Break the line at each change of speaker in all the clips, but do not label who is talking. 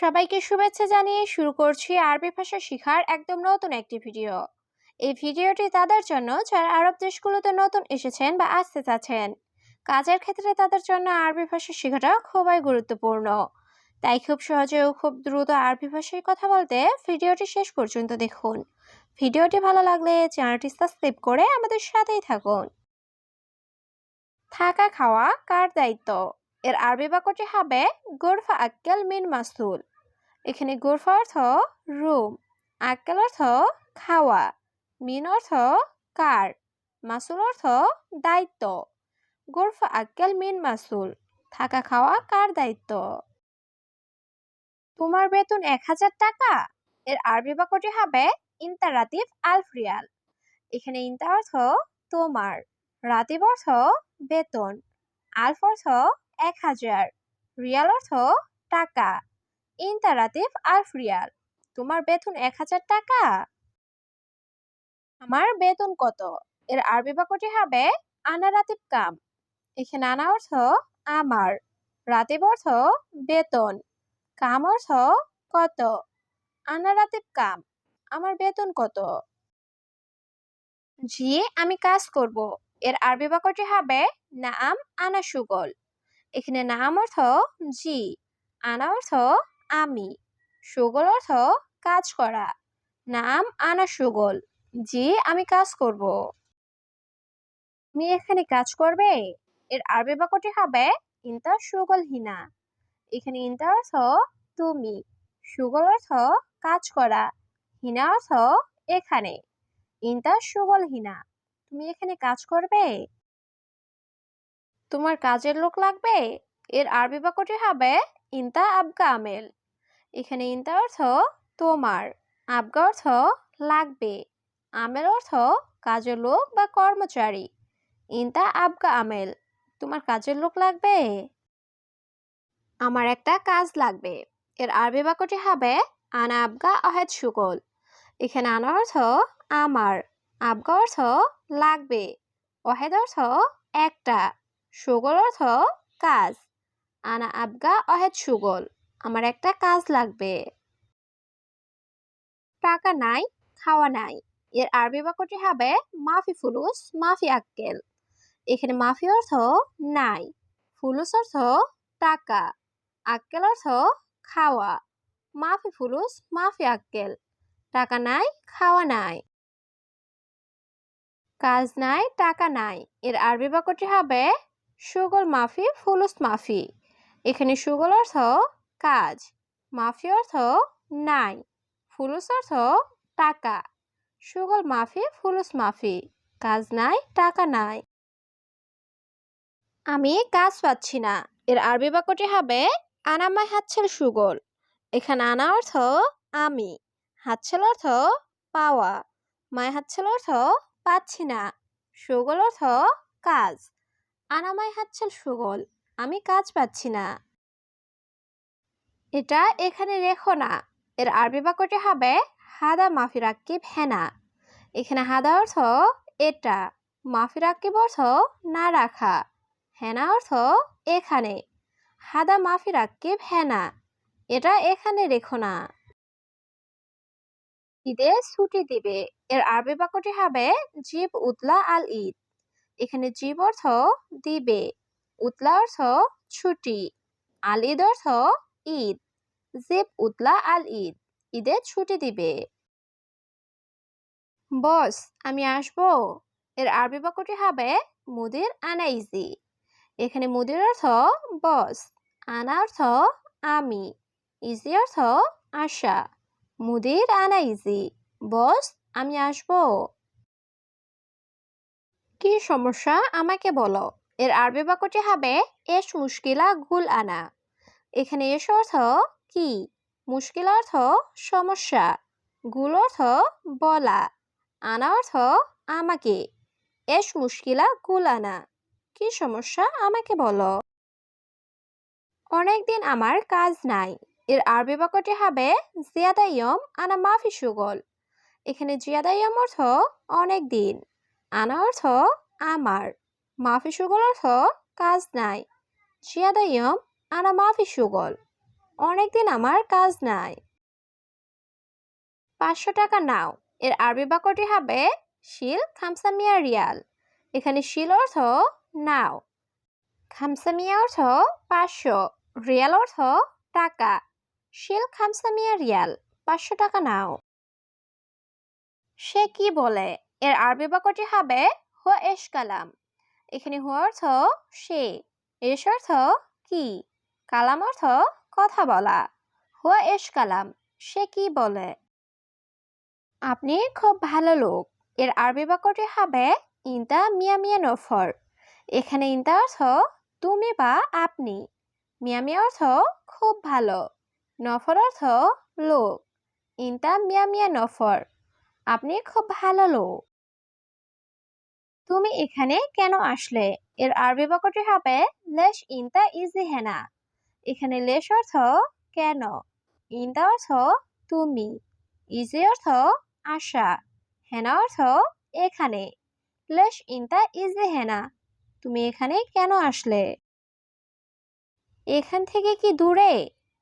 সবাইকে শুভেচ্ছা জানিয়ে শুরু করছি আরবি ভাষা শেখার একদম নতুন একটি ভিডিও। এই ভিডিওটি তাদের জন্য যারা আরব দেশগুলোতে নতুন এসেছেন বা আসতে চাচ্ছেন, কাজের ক্ষেত্রে তাদের জন্য আরবি ভাষা শেখাটা খুবই গুরুত্বপূর্ণ। তাই খুব সহজে ও খুব দ্রুত আরবি ভাষায় কথা বলতে ভিডিওটি শেষ পর্যন্ত দেখুন। ভিডিওটি ভালো লাগলে চ্যানেলটি সাবস্ক্রাইব করে আমাদের সাথেই থাকুন। থাকা খাওয়া কার দায়িত্ব? এর আরবি বাক্যটি হবে, গোরফা আক্কেল মিন মাসুল। এখানে গোরফা অর্থ রুম আক্কেল অর্থ খাওয়া, মিন অর্থ কার, মাসুল অর্থ দায়িত্ব। গোরফা আক্কেল, মিন মাসুল, থাকা খাওয়া কার দায়িত্ব? তোমার বেতন এক হাজার টাকা? এর আরবি বাক্যটি হবে ইন্তা রাতিফ আলফ রিয়াল। এখানে ইন্তা অর্থ তোমার, রাতিব অর্থ বেতন, আলফ অর্থ এক হাজার, রিয়াল অর্থ টাকা। ইন্তা রাতিফ আলফ রিয়াল তোমার বেতন এক হাজার টাকা? আমার বেতন কত? এর আরবি বাক্যটি হবে আনা রাতিব কাম। এখানে আনা অর্থ আমার, রাতিব অর্থ বেতন, কাম অর্থ কত? আনা রাতিব কাম, আমার বেতন কত? জি, আমি কাজ করব। এর আরবি বাক্যটি হবে নাম আনা সুগল। এখানে নাম অর্থ জি, আনা অর্থ আমি। সুগল অর্থ কাজ করা। নাম আনা সুগল, যে আমি কাজ করব। তুমি এখানে কাজ করবে? এর আরবি বাক্যটি হবে ইন্তা সুগল হিনা। এখানে ইন্তা অর্থ তুমি। সুগল অর্থ কাজ করা। হিনা অর্থ এখানে। ইন্তা সুগল হিনা। তুমি এখানে কাজ করবে? তোমার কাজের লোক লাগবে? এর আরবি বাক্যটি হবে ইন্তা আবগা আমেল। এখানে ইন্তা অর্থ তোমার, আবগা অর্থ লাগবে, আমেল অর্থ কাজের লোক বা কর্মচারী ইন্তা আবগা আমেল, তোমার কাজের লোক লাগবে। আমার একটা কাজ লাগবে, এর আরবি বাক্যটি হবে আনা আবগা অহেদ সুগল, এখানে আনা অর্থ আমার, আবগা অর্থ লাগবে, অহেদ অর্থ একটা, সুগল অর্থ কাজ, আনা আবগা অহেদ সুগল। আমার একটা কাজ লাগবে। টাকা নাই, খাওয়া নাই। এর আরবি বাক্যটি হবে, মাফি ফুলুস, মাফি আক্কেল। এখানে মাফি অর্থ, নাই। ফুলুস অর্থ, টাকা। আক্কেল অর্থ, খাওয়া। মাফি ফুলুস, মাফি আক্কেল। টাকা নাই, খাওয়া নাই। কাজ নাই, টাকা নাই। এর আরবি বাক্যটি হবে, সুগল মাফি, ফুলুস মাফি। এখানে সুগল অর্থ কাজ। মাফি অর্থ নাই, ফুলুস অর্থ টাকা। সুগল মাফি, ফুলুস মাফি, কাজ নাই, টাকা নাই। আমি কাজ পাচ্ছি না। এর আরবি বাক্যটি হবে আনামাই হাতছেল সুগল। এখানে আনা অর্থ আমি, হাতছেল অর্থ পাওয়া। মায় হাতছেল অর্থ পাচ্ছি না, সুগল অর্থ কাজ। আনামাই হাতছেল সুগল, আমি কাজ পাচ্ছি না। এটা এখানে রেখো না। এর আরবি বাক্যটি হবে, হাদা মাফি রাকিব হেনা। এখানে হাদা অর্থ, এটা। মাফি রাকিব অর্থ, না রাখা। হেনা অর্থ, এখানে। হাদা মাফি রাকিব হেনা। এটা এখানে রেখো না। ঈদে ছুটি দিবে। এর আরবি বাক্যটি হবে, জীব উতলা আল ঈদ। এখানে জীব অর্থ, দিবে। উতলা অর্থ, ছুটি। আল ঈদ অর্থ ঈদ। জিব উতলা আল ঈদ ঈদে ছুটি দিবে। বস, আমি আসব। এর আরবি বাক্যটি হবে মুদির আনাইজি। এখানে মুদির অর্থ বস, আনা অর্থ আমি, ইজি অর্থ আশা। মুদির আনা ইজি বস, আমি আসব। কি সমস্যা আমাকে বলো। এর আরবি বাক্যটি হবে, এস মুশকিলা গুল আনা। এখানে এস অর্থ কি? মুশকিল অর্থ সমস্যা। গুল অর্থ বলা। আনা অর্থ আমাকে। এস মুশকিলা গুল আনা। কি সমস্যা আমাকে বলো। অনেকদিন আমার কাজ নাই। এর আরবি বাক্যটি হবে জিয়াদা ইয়ম আনা মাফি সুগল। এখানে জিয়াদা ইয়ম অর্থ অনেক দিন আনা অর্থ আমার। মাফি সুগল অর্থ কাজ নাই। জিয়াদা ইয়ম আনা মাফি সুগল অনেকদিন আমার কাজ নাই। পাঁচশো টাকা নাও। এর আরবি বাক্যটি হবে শিল খামসামিয়া রিয়াল। এখানে শিল অর্থ নাও। খামসামিয়া অর্থ পাঁচশো। রিয়াল অর্থ টাকা। শিল খামসামিয়া রিয়াল, পাঁচশো টাকা নাও। সে কি বলে? এর আরবি বাক্যটি হবে হুয়া এশ কালাম। এখানে হুয়া অর্থ সে। এস অর্থ কি? কালাম অর্থ কথা বলা। হুয়া এশ কালাম, সে কি বলে? আপনি খুব ভালো লোক। এর আরবি বাক্যটি হবে ইন্তা মিয়া মিয়া নফর। এখানে ইন্তা অর্থ তুমি বা আপনি। মিয়া মিয়া অর্থ খুব ভালো। নফর অর্থ লোক। ইন্তা মিয়া মিয়া নফর। আপনি খুব ভালো লোক। তুমি এখানে কেন আসলে? এর আরবি বাক্যটি হবে লেশ ইন্তা ইজি হেনা। এখানে লেস অর্থ কেন? ইন্তা অর্থ তুমি। ইজি অর্থ আশা। হেনা অর্থ এখানে। লেশ ইন্তা ইজি হেনা। তুমি এখানে কেন আসলে? এখান থেকে কি দূরে?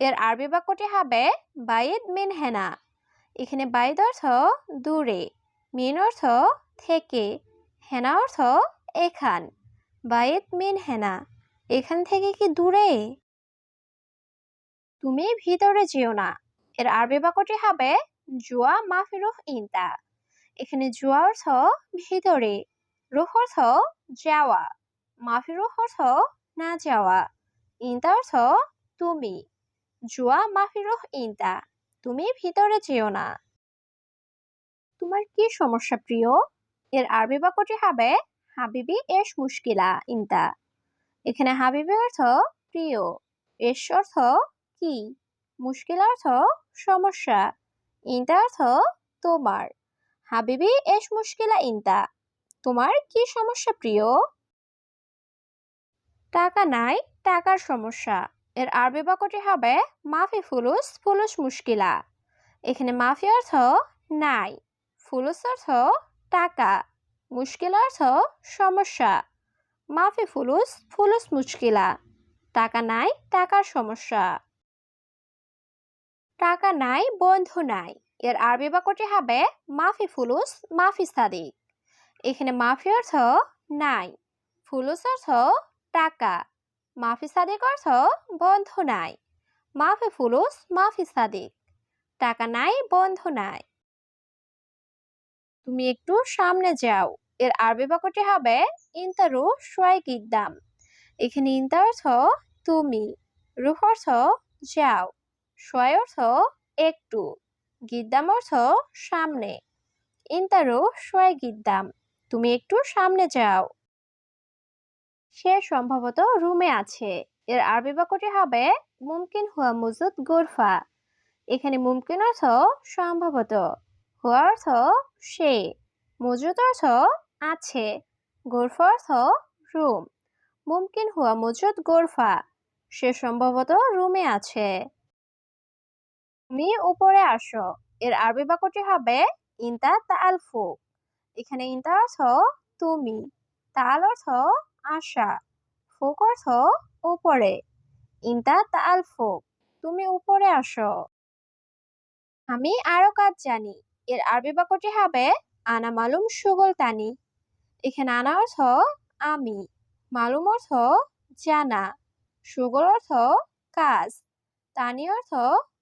এর আরবি বাক্যটি হবে বাইদ মিন হেনা। এখানে বাইদ অর্থ দূরে। মিন অর্থ থেকে। হেনা অর্থ এখান। বাইদ মিন হেনা। এখান থেকে কি দূরে? তুমি ভিতরে যেও না। এর আরবি বাক্যটি হবে, জুয়া মাফিরুহ ইন্তা। এখানে জুয়া অর্থ ভিতরে, রুহ অর্থ যাওয়া, মাফিরুহ অর্থ না যাওয়া, ইন্তা অর্থ তুমি, জুয়া মাফিরুহ ইন্তা। তুমি ভিতরে যেও না। তোমার কি সমস্যা প্রিয়? এর আরবি বাক্যটি হবে, হাবিবি এস মুশকিলা ইন্তা। এখানে হাবিবি অর্থ প্রিয়, এস অর্থ কি? মুশকিল অর্থ সমস্যা। ইন্তা অর্থ তোমার। হাবিবি, এস মুশকিলা ইন্তা। তোমার কি সমস্যা প্রিয়? টাকা নাই, টাকার সমস্যা। এর আরবি বাক্যটি হবে মাফি ফুলুস ফুলুস মুশকিলা। এখানে মাফি অর্থ নাই, ফুলুস অর্থ টাকা। মুশকিল অর্থ সমস্যা। মাফি ফুলুস ফুলুস মুশকিলা। টাকা নাই, টাকার সমস্যা। টাকা নাই, বন্ধু নাই। এর আরবি বাক্যটি হবে, মাফি ফুলুস, মাফি সাদিক। এখানে মাফি অর্থ নাই, ফুলুস অর্থ টাকা। মাফি সাদিক অর্থ বন্ধু নাই, মাফি ফুলুস, মাফি সাদিক। টাকা নাই, বন্ধু নাই। তুমি একটু সামনে যাও। এর আরবি বাক্যটি হবে, ইন্তারু সোয়াই কিদ্দাম এখানে ইন্তা অর্থ তুমি, রুহ অর্থ যাও। সোয়াই অর্থ একটু, গিদ্দাম অর্থ সামনে। ইন্তারু সোয়াই গিদ্দাম, তুমি একটু সামনে যাও। সে সম্ভবত রুমে আছে। এর আরবি বাক্যটি হবে, মুমকিন হুয়া মুজুদ গোরফা। এখানে মুমকিন অর্থ সম্ভবত, হুয়া অর্থ সে মজুদ অর্থ আছে, গোরফা অর্থ রুম। মুমকিন হুয়া মজুদ গোরফা, সে সম্ভবত রুমে আছে। তুমি উপরে আসো। এর আরবি বাক্যটি হবে ইন্তা তাল ফুক এখানে ইন্তা অর্থ তুমি। তাল অর্থ আশা। ফুক অর্থ উপরে। ইন্তা তাল ফুক তুমি উপরে আসো। আমি আরও কাজ জানি। এর আরবি বাক্যটি হবে আনা মালুম সুগল তানি। এখানে আনা অর্থ আমি। মালুম অর্থ জানা। সুগল অর্থ কাজ। তানি অর্থ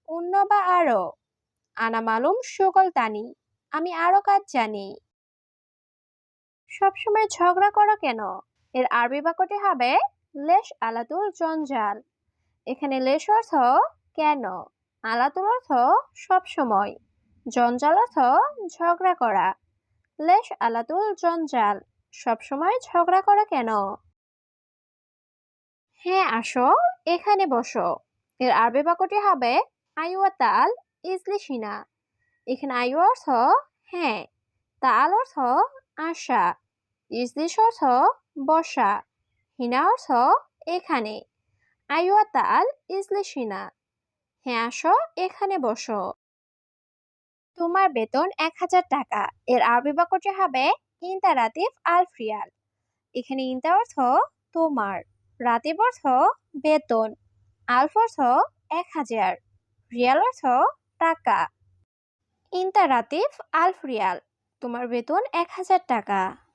অন্য বা আরও আনা মালুম সকল তানি আমি আরও কাজ জানি। সবসময় ঝগড়া করো কেন? এর আরবি বাক্যটি হবে, লেশ আলাতুল জঞ্জাল। এখানে লেশ অর্থ কেন? আলাতুল অর্থ সবসময়। জঞ্জাল অর্থ ঝগড়া করা। লেশ আলাতুল জঞ্জাল, সবসময় ঝগড়া করা কেন? হ্যাঁ আসো, এখানে বসো। এর আরবি বাক্যটি হবে আইওয়া তাল ইজলি সিনা এখানে আয়ু অর্থ হ্যাঁ তাল অর্থ আশা ইজলিশ অর্থ বসা, হিনা অর্থ এখানে। আইওয়া তাল ইজলি সিনা হ্যাঁ আসো এখানে বসো। তোমার বেতন এক হাজার টাকা। এর আরবি বাক্যটি হবে ইন্তা রাতিফ আলফ্রিয়াল এখানে ইন্তা অর্থ তোমার, রাতিব অর্থ বেতন, আলফ অর্থ এক হাজার। রিয়াল অর্থ টাকা? ইন্টারাতিভ আলফ রিয়াল। তোমার বেতন এক হাজার টাকা।